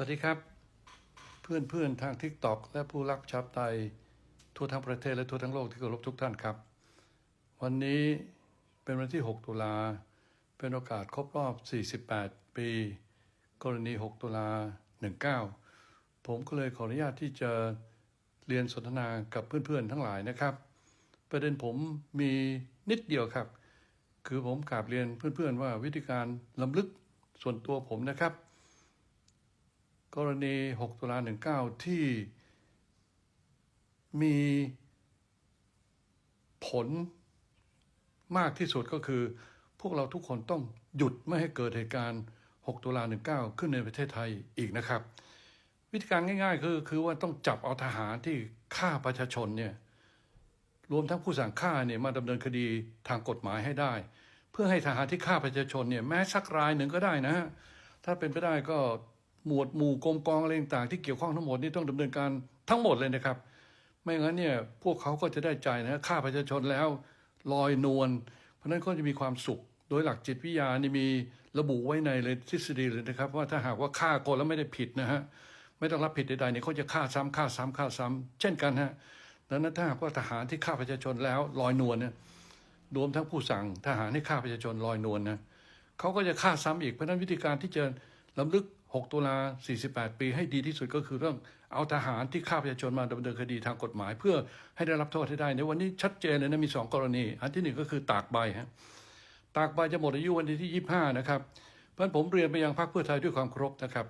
วัสดีครับ เพื่อนเพื่อนๆทาง TikTok และผู้รักชาธิปไตทั่วทั้งประเทศและทั่วทั้งโลกที่เคารพทุกท่านครับ วันนี้เป็นวันที่ 6 ตุลา เป็นโอกาสครบรอบ 48 ปี กรณี 6 ตุลา 19 ผมก็เลยขออนุญาตที่จะเรียนสนทนากับเพื่อนๆทั้งหลายนะครับ ประเด็นผมมีนิดเดียวครับ คือผมกราบเรียนเพื่อนๆว่าวิธีการลำลึกส่วนตัวผมนะครับ กรณี 6 ตุลา 19 ที่มีผลมากที่สุดก็คือ พวกเราทุกคนต้องหยุดไม่ให้เกิดเหตุการณ์ 6 ตุลา 19 ขึ้นในประเทศไทยอีกนะครับ วิธีการง่าย ๆ คือคือว่าต้องจับเอาทหารที่ฆ่าประชาชนเนี่ยรวมทั้งผู้สั่งฆ่าเนี่ยมาดำเนินคดีทางกฎหมายให้ได้ เพื่อให้ทหารที่ฆ่าประชาชนเนี่ยแม้สักรายหนึ่งก็ได้นะฮะถ้าเป็นไปได้ก็ หมวดหมู่กรมกองอะไรต่างๆที่เกี่ยวข้องทั้งหมดนี่ต้องดำเนินการทั้งหมดเลยนะครับ ไม่งั้นเนี่ยพวกเขาก็จะได้ใจนะฆ่าประชาชนแล้วลอยนวลเพราะฉะนั้นก็จะมีความสุข โดยหลักจิตวิทยานี่มีระบุไว้ในเลยทฤษฎีเลยนะครับ ว่าถ้าหากว่าฆ่าคนแล้วไม่ได้ผิดนะฮะไม่ต้องรับผิดใดๆเนี่ยเขาจะฆ่าซ้ำฆ่าซ้ำฆ่าซ้ำเช่นกันฮะดังนั้นถ้าหากว่าทหารที่ฆ่าประชาชนแล้วลอยนวลเนี่ยรวมทั้งผู้สั่งทหารให้ฆ่าประชาชนลอยนวลนะเขาก็จะฆ่าซ้ำอีกเพราะฉะนั้นวิธีการที่จะลำลึก 6 ตุลา 48 ปี ให้ดีที่สุดก็คือเรื่องเอาทหารที่ฆ่าประชาชนมาดำเนินคดีทางกฎหมาย เพื่อให้ได้รับโทษให้ได้ในวันนี้ชัดเจนเลยนะมีสองกรณี อันที่หนึ่งก็คือตากใบฮะตากใบจะหมดอายุวันที่ 25 นะครับเพราะฉะนั้นผมเรียนไปยังพรรคเพื่อไทยด้วยความเคารพนะครับ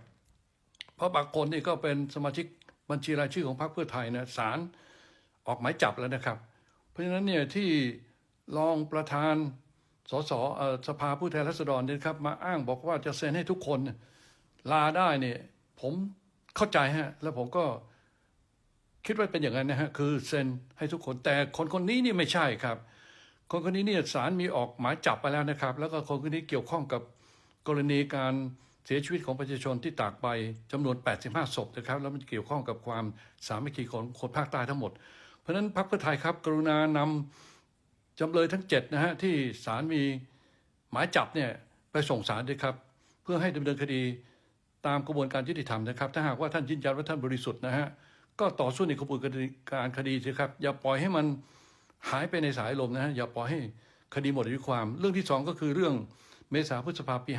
เพราะบางคนนี่ก็เป็นสมาชิกบัญชีรายชื่อของพรรคเพื่อไทยนะศาลออกหมายจับแล้วนะครับ เพราะฉะนั้นเนี่ยที่รองประธานสสอสภาผู้แทนราษฎรเนี่ยครับมาอ้างบอกว่าจะเซ็นให้ทุกคน ลาได้เนี่ย ผมเข้าใจฮะ แล้วผมก็คิดว่าเป็นอย่างนั้นนะฮะ คือเซ็นให้ทุกคนแต่คนคนนี้นี่ไม่ใช่ครับ คนคนนี้เนี่ยศาลมีออกหมายจับไปแล้วนะครับ แล้วก็คนคนนี้เกี่ยวข้องกับกรณีการเสียชีวิตของประชาชนที่ตากใบจำนวน 85 ศพนะครับ แล้วมันเกี่ยวข้องกับความสามัคคีของคนภาคใต้ทั้งหมด เพราะฉะนั้นพรรคเพื่อไทยครับ กรุณานำจำเลยทั้งเจ็ดนะฮะที่ศาลมีหมายจับเนี่ยไปส่งศาลด้วยครับ เพื่อให้ดำเนินคดี ตามกระบวนการยุติธรรมนะครับ ถ้าหากว่าท่านยืนยันว่าท่านบริสุทธิ์นะฮะก็ต่อสู้ในกระบวนการคดีสิครับ อย่าปล่อยให้มันหายไปในสายลมนะฮะอย่าปล่อยให้คดีหมดอายุความ เรื่องที่สองก็คือเรื่องเมษาพฤษภาปี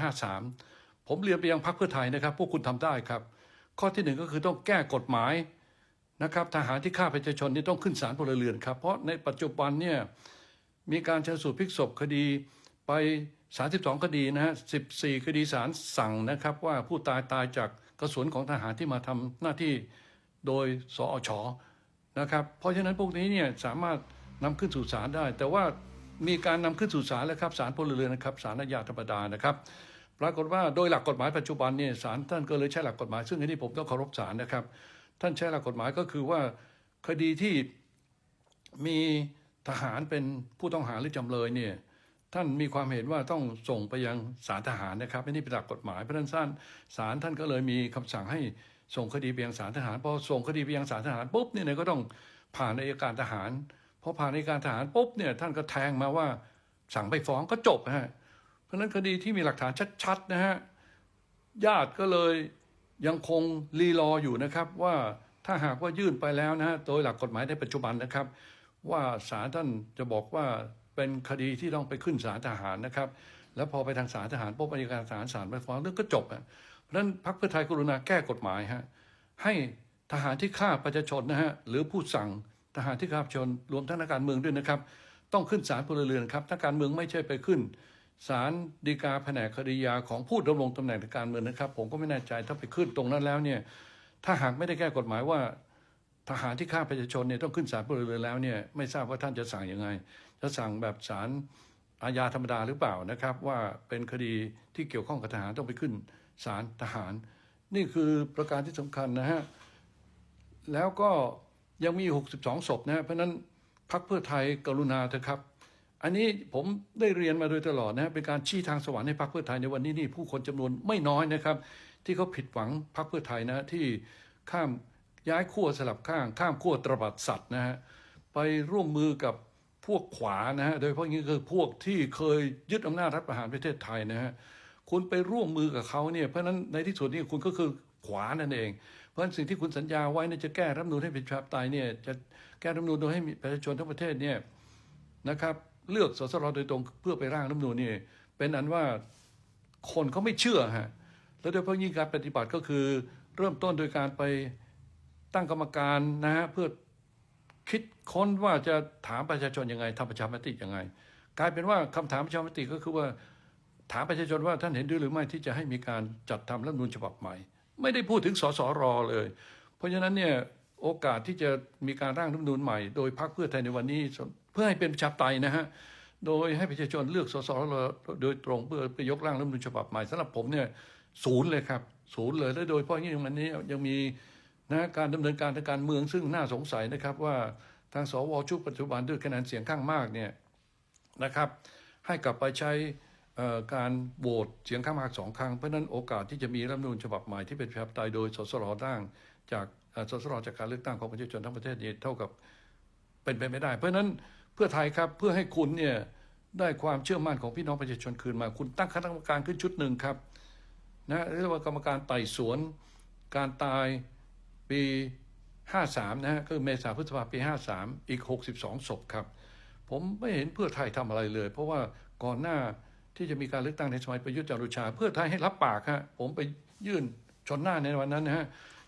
53 ผมเรียนไปยังพรรคเพื่อไทยนะครับ พวกคุณทำได้ครับ ข้อที่หนึ่งก็คือต้องแก้กฎหมายนะครับทหารที่ฆ่าประชาชนนี่ต้องขึ้นศาลพลเรือนครับ เพราะในปัจจุบันเนี่ยมีการชันสูตรพลิกศพคดีไป 32 คดีนะฮะ 14 คดีศาลสั่งนะครับว่าผู้ตายตายจากกระสุนของทหารที่มาทำหน้าที่โดยสอชนะครับ เพราะฉะนั้นพวกนี้เนี่ยสามารถนำขึ้นสู่ศาลได้ แต่ว่ามีการนำขึ้นสู่ศาลแล้วครับศาลพลเรือนนะครับศาลอาญาธรรมดานะครับปรากฏว่าโดยหลักกฎหมายปัจจุบันเนี่ยศาลท่านก็เลยใช้หลักกฎหมาย ซึ่งอันนี้ผมต้องเคารพศาลนะครับ ท่านใช้หลักกฎหมายก็คือว่าคดีที่มีทหารเป็นผู้ต้องหาหรือจำเลยเนี่ย ท่านมีความเห็นว่าต้องส่งไปยังศาลทหารนะครับอันนี้เป็นหลักกฎหมายเพราะนั้นศาลศาลท่านก็เลยมีคำสั่งให้ส่งคดีไปยังศาลทหารพอส่งคดีไปยังศาลทหารปุ๊บเนี่ยก็ต้องผ่านอัยการทหารพอผ่านอัยการทหารปุ๊บเนี่ยท่านก็แทงมาว่าสั่งไปฟ้องก็จบนะฮะเพราะฉะนั้นคดีที่มีหลักฐานชัดๆนะฮะญาติก็เลยยังคงรีรออยู่นะครับว่าถ้าหากว่ายื่นไปแล้วนะฮะโดยหลักกฎหมายในปัจจุบันนะครับ ว่าศาลท่านจะบอกว่า เป็นคดีที่ต้องไปขึ้นศาลทหารนะครับ แล้วพอไปทางศาลทหารปุ๊บอัยการศาลศาลไปฟ้องเรื่องก็จบอะเพราะนั้นพรรคเพื่อไทยกรุณาแก้กฎหมายฮะให้ทหารที่ฆ่าประชาชนนะฮะหรือผู้สั่งทหารที่ฆ่าประชาชนรวมทั้งนักการเมืองด้วยนะครับ ต้องขึ้นศาลพลเรือนครับถ้าการเมืองไม่ใช่ไปขึ้นศาลฎีกาแผนกคดียาของผู้ดำรงตำแหน่งทางการเมืองนะครับ ผมก็ไม่แน่ใจถ้าไปขึ้นตรงนั้นแล้วเนี่ยถ้าหากไม่ได้แก้กฎหมายว่า ทหารที่ฆ่าประชาชนเนี่ยต้องขึ้นศาลพลเรือนแล้วเนี่ยไม่ทราบว่าท่านจะสั่งยังไง จะสั่งแบบศาลอาญาธรรมดาหรือเปล่านะครับ ว่าเป็นคดีที่เกี่ยวข้องกับทหารต้องไปขึ้นศาลทหาร นี่คือประการที่สำคัญนะฮะแล้วก็ยังมี 62ศพนะฮะเพราะฉะนั้นพรรคเพื่อไทยกรุณาเถอะครับ อันนี้ผมได้เรียนมาโดยตลอดนะเป็นการชี้ทางสวรรค์ให้พรรคเพื่อไทยในวันนี้นี่ผู้คนจำนวนไม่น้อยนะครับ ที่เขาผิดหวังพรรคเพื่อไทยนะที่ข้าม ย้ายขั้วสลับข้างข้ามขั้วตรบัดสัตว์นะฮะไปร่วมมือกับพวกขวานะฮะโดยเฉพาะอย่างนี้คือพวกที่เคยยึดอำนาจรัฐประหารประเทศไทยนะฮะคุณไปร่วมมือกับเขาเนี่ยเพราะฉะนั้นในที่สุดนี่คุณก็คือขวานั่นเอง เพราะฉะนั้นสิ่งที่คุณสัญญาไว้นี่ยจะแก้รัฐมนูญให้เป็นประชาธิปไตยเนี่ยจะแก้รัฐมนูญโดยให้ประชาชนทั้งประเทศเนี่ยนะครับเลือกสสรโดยตรงเพื่อไปร่างรัฐมนูญนี่เป็นอันว่าคนเขาไม่เชื่อฮะแล้วโดยเฉพาะยิ่งการปฏิบัติก็คือเริ่มต้นโดยการไป ตั้งกรรมการนะฮะเพื่อคิดค้นว่าจะถามประชาชนยังไงทำประชามติยังไง กลายเป็นว่าคำถามประชามติก็คือว่า ถามประชาชนว่าท่านเห็นด้วยหรือไม่ที่จะให้มีการจัดทำรัฐมนูญฉบับใหม่ ไม่ได้พูดถึงสสรเลย เพราะฉะนั้นเนี่ยโอกาสที่จะมีการร่างรัฐมนูญใหม่ โดยพรรคเพื่อไทยในวันนี้ เพื่อให้เป็นประชาธิปไตยนะฮะโดยให้ประชาชนเลือกสสรโดยตรงเพื่อไปยกร่างรัฐมนูญฉบับใหม่สำหรับผมเนี่ยศูนย์เลยครับศูนย์เลยและโดยเฉพาะยิ่งวันนี้ยังมี นะการดำเนินการทางการเมืองซึ่งน่าสงสัยนะครับว่าทางสวชุดปัจจุบันด้วยคะแนนเสียงข้างมากเนี่ยนะครับให้กลับไปใช้การโหวตเสียงข้างมากสองครั้งเพราะนั้นโอกาสที่จะมีรัฐมนูญฉบับใหม่ที่เป็นประชาธิปไตยโดยสสรร่างจากเอ่อสสรจากการเลือกตั้งของประชาชนทั้งประเทศนี้เท่ากับเป็นไปไม่ได้ เพราะนั้นเพื่อไทยครับเพื่อให้คุณเนี่ยได้ความเชื่อมั่นของพี่น้องประชาชนคืนมา คุณตั้งคณะกรรมการขึ้นชุดหนึ่งครับนะเรียกว่ากรรมการไต่สวนการตาย ปี 53 นะฮะก็เมษาพฤษภาปี 53 อีก 62 ศพครับ ผมไม่เห็นเพื่อไทยทำอะไรเลย เพราะว่าก่อนหน้าที่จะมีการเลือกตั้งในสมัยประยุทธ์จันทร์โอชา เพื่อไทยให้รับปากฮะผมไปยื่นชนหน้าในวันนั้นนะฮะ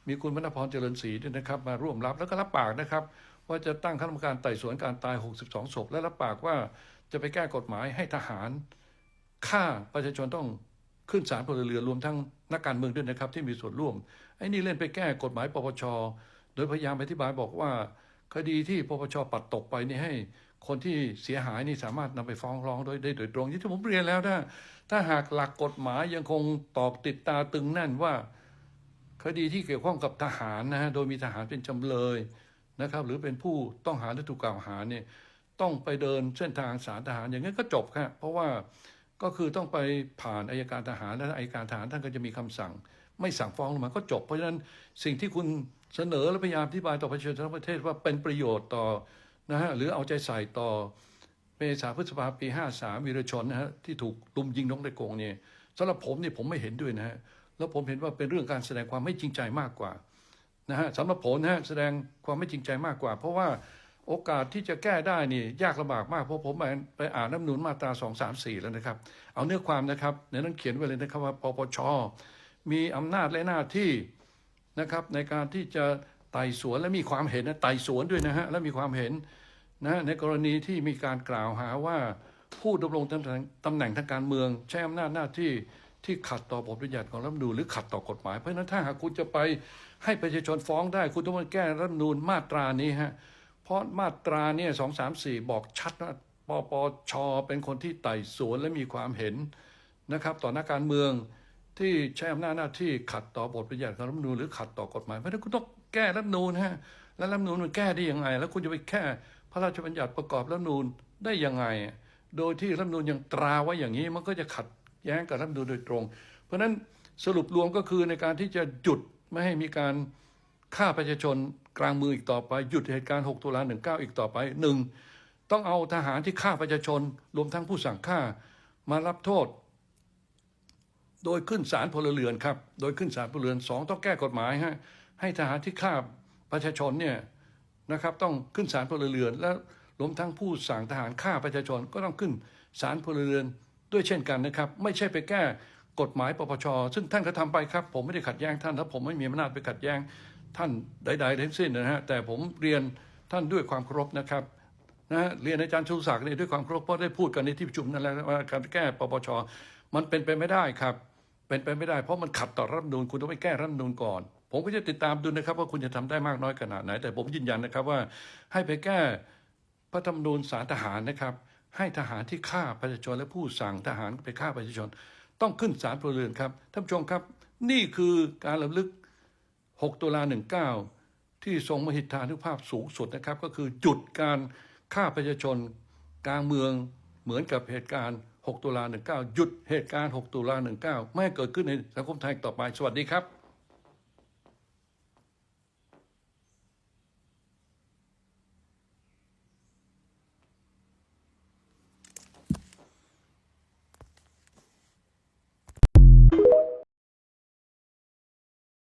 มีคุณวรรณพรเจริญศรีด้วยนะครับ มาร่วมรับแล้วก็รับปากนะครับ ว่าจะตั้งคณะกรรมการไต่สวนการตาย 62 ศพ และรับปากว่าจะไปแก้กฎหมายให้ทหารฆ่าประชาชนต้องขึ้นศาลพลเรือนรวมทั้งนักการเมืองด้วยนะครับที่มีส่วนร่วม อ้นี่เล่นไปแก้กฎหมายปปช โดยพยายามอธิบายบอกว่า คดีที่ปปชปัดตกไปนี่ให้คนที่เสียหายนี่สามารถนำไปฟ้องร้องโดยได้โดยตรงที่ผมเรียนแล้วถ้าถ้าหากหลักกฎหมายยังคงตอกติดตาตึงแน่นว่า คดีที่เกี่ยวข้องกับทหารนะฮะโดยมีทหารเป็นจำเลยนะครับ หรือเป็นผู้ต้องหาหรือถูกกล่าวหาเนี่ยต้องไปเดินเส้นทางศาลทหารอย่างนี้นก็จบครับเพราะว่าก็คือต้องไปผ่านอายการทหารและอายการทหารท่านก็จะมีคำสั่ง ไม่สั่งฟ้องลงมาก็จบ เพราะฉะนั้นสิ่งที่คุณเสนอและพยายามอธิบายต่อประชาชนทั้งประเทศว่าเป็นประโยชน์ต่อนะฮะหรือเอาใจใส่ต่อเมษาพฤษภาปี 53วีรชนนะฮะที่ถูกลุมยิงน้องในกงเนี่ยสำหรับผมเนี่ยผมไม่เห็นด้วยนะฮะแล้วผมเห็นว่าเป็นเรื่องการแสดงความไม่จริงใจมากกว่านะฮะสำหรับผมนะฮะแสดงความไม่จริงใจมากกว่า เพราะว่าโอกาสที่จะแก้ได้นี่ยากลำบากมาก เพราะผมไปอ่านน้ำหนูนมาตรา 2 3 4 แล้วนะครับ เอาเนื้อความนะครับ ในนั้นเขียนไว้เลยนะครับว่าปปช มีอำนาจและหน้าที่นะครับในการที่จะไต่สวนและมีความเห็นนะไต่สวนด้วยนะฮะและมีความเห็นนะในกรณีที่มีการกล่าวหาว่าผู้ดำรงตำแหน่งตำแหน่งทางการเมือง ใช้อำนาจหน้าที่ที่ขัดต่อบทบัญญัติของรัฐธรรมนูญหรือขัดต่อกฎหมาย เพราะฉะนั้นถ้าหากคุณจะไปให้ประชาชนฟ้องได้ คุณต้องมาแก้รัฐธรรมนูญมาตรานี้ฮะเพราะมาตราเนี่ยสองสามสี่บอกชัดว่าปปชเป็นคนที่ไต่สวนและมีความเห็นนะครับ ต่อนักการเมือง ที่ใช้อำนาจหน้าที่ขัดต่อบทบัญญัติของรัฐธรรมนูญหรือขัดต่อกฎหมายเพราะนั้นคุณต้องแก้รัฐธรรมนูญฮะแล้วรัฐธรรมนูญมันแก้ได้ยังไง แล้วคุณจะไปแก้พระราชบัญญัติประกอบรัฐธรรมนูญได้ยังไง โดยที่รัฐธรรมนูญยังตราไว้อย่างนี้มันก็จะขัดแย้งกับรัฐธรรมนูญโดยตรง เพราะฉะนั้นสรุปรวมก็คือในการที่จะหยุดไม่ให้มีการฆ่าประชาชนกลางมืออีกต่อไป หยุดเหตุการณ์ 6 ตุลา19 อีกต่อไปหนึ่งต้องเอาทหารที่ฆ่าประชาชนรวมทั้งผู้สั่งฆ่ามารับโทษ โดยขึ้นศาลพลเรือนครับ โดยขึ้นศาลพลเรือนสองต้องแก้กฎหมายฮะให้ทหารที่ฆ่าประชาชนเนี่ยนะครับต้องขึ้นศาลพลเรือน และรวมทั้งผู้สั่งทหารฆ่าประชาชนก็ต้องขึ้นศาลพลเรือนด้วยเช่นกันนะครับ ไม่ใช่ไปแก้กฎหมายปปชซึ่งท่านก็ทำไปครับ ผมไม่ได้ขัดแย้งท่านและผมไม่มีอำนาจไปขัดแย้งท่านใดๆทั้งสิ้นนะฮะแต่ผมเรียนท่านด้วยความเคารพนะครับนะฮะเรียนอาจารย์ชูศักดิ์เนี่ยด้วยความเคารพเพราะได้พูดกันในที่ประชุมนั่นแหละว่าการแก้ปปชมันเป็นไปไม่ได้ครับ เป็นไปไม่ได้ เพราะมันขัดต่อรัฐธรรมนูญคุณต้องไปแก้รัฐธรรมนูญก่อน ผมก็จะติดตามดูนะครับ ว่าคุณจะทำได้มากน้อยขนาดไหน แต่ผมยืนยันนะครับว่าให้ไปแก้พระธรรมนูญสารทหารนะครับ ให้ทหารที่ฆ่าประชาชนและผู้สั่งทหารไปฆ่าประชาชน ต้องขึ้นศาลพลเรือนครับท่านผู้ชมครับ นี่คือการระลึก 6 ตุลา19 ที่ทรงมหิทธานุภาพสูงสุดนะครับ ก็คือจุดการฆ่าประชาชนกลางเมืองเหมือนกับเหตุการณ์ 6 ตุลา19 หยุดเหตุการณ์ 6 ตุลา19 ไม่ให้เกิดขึ้นในสังคมไทยต่อไป สวัสดีครับ